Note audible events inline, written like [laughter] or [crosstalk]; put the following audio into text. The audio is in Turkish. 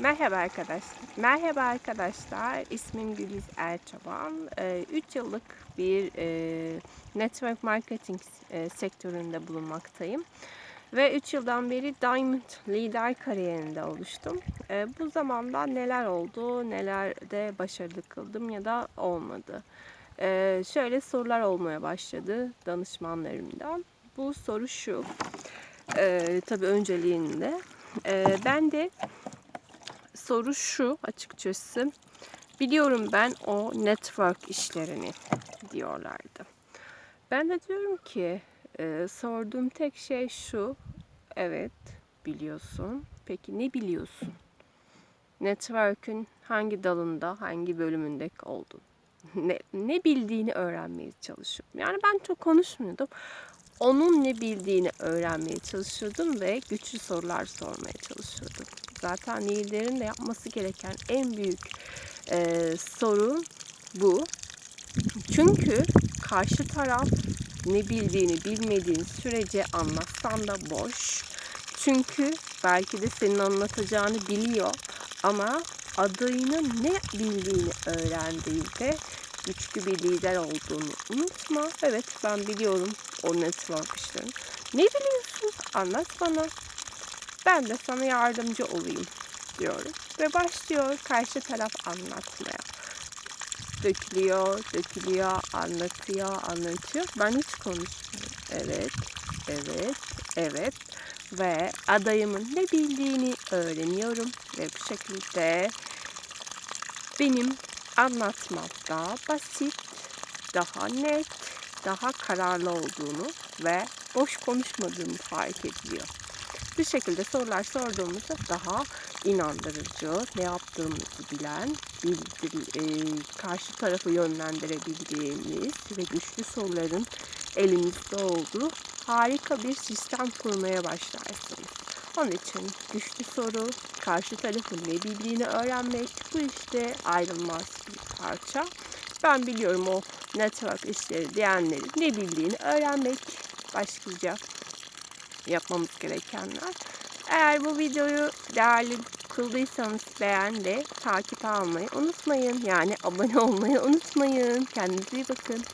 Merhaba arkadaşlar. Merhaba arkadaşlar. İsmim Güliz Erçaban. 3 yıllık bir e, network marketing e, sektöründe bulunmaktayım. Ve 3 yıldan beri Diamond lider kariyerinde oluştum. E, bu zamanda neler oldu, nelerde başarılı kıldım ya da olmadı. E, şöyle sorular olmaya başladı danışmanlarımdan. Bu soru şu. Tabii önceliğinde. Ben de soru şu açıkçası. Biliyorum ben o network işlerini diyorlardı. Ben de diyorum ki e, sorduğum tek şey şu. Evet biliyorsun. Peki ne biliyorsun? Network'ün hangi dalında, hangi bölümünde oldun? [laughs] Ne, ne bildiğini öğrenmeye çalışıyorum. Yani ben çok konuşmuyordum. Onun ne bildiğini öğrenmeye çalışıyordum ve güçlü sorular sormaya çalışıyordum. Zaten liderin de yapması gereken en büyük e, soru bu. Çünkü karşı taraf ne bildiğini bilmediğin sürece anlatsan da boş. Çünkü belki de senin anlatacağını biliyor ama adayının ne bildiğini öğrendiğinde güçlü bir lider olduğunu unutma. Evet ben biliyorum o network işlerini. Ne biliyorsun? Anlat bana. Ben de sana yardımcı olayım diyorum. Ve başlıyor karşı taraf anlatmaya. Dökülüyor, dökülüyor, anlatıyor, anlatıyor. Ben hiç konuşmuyorum. Evet, evet, evet. Ve adayımın ne bildiğini öğreniyorum. Ve bu şekilde benim anlatmam daha basit, daha net, daha kararlı olduğunu ve boş konuşmadığımı fark ediyor. Bu şekilde sorular sorduğumuzda daha inandırıcı, ne yaptığımızı bilen, bildir, e, karşı tarafı yönlendirebildiğimiz ve güçlü soruların elimizde olduğu harika bir sistem kurmaya başlarsınız. Onun için güçlü soru, karşı tarafın ne bildiğini öğrenmek bu işte ayrılmaz bir parça. Ben biliyorum o network işleri diyenlerin ne bildiğini öğrenmek başlıca yapmamız gerekenler. Eğer bu videoyu değerli kıldıysanız beğen ve takip almayı unutmayın. Yani abone olmayı unutmayın. Kendinize iyi bakın.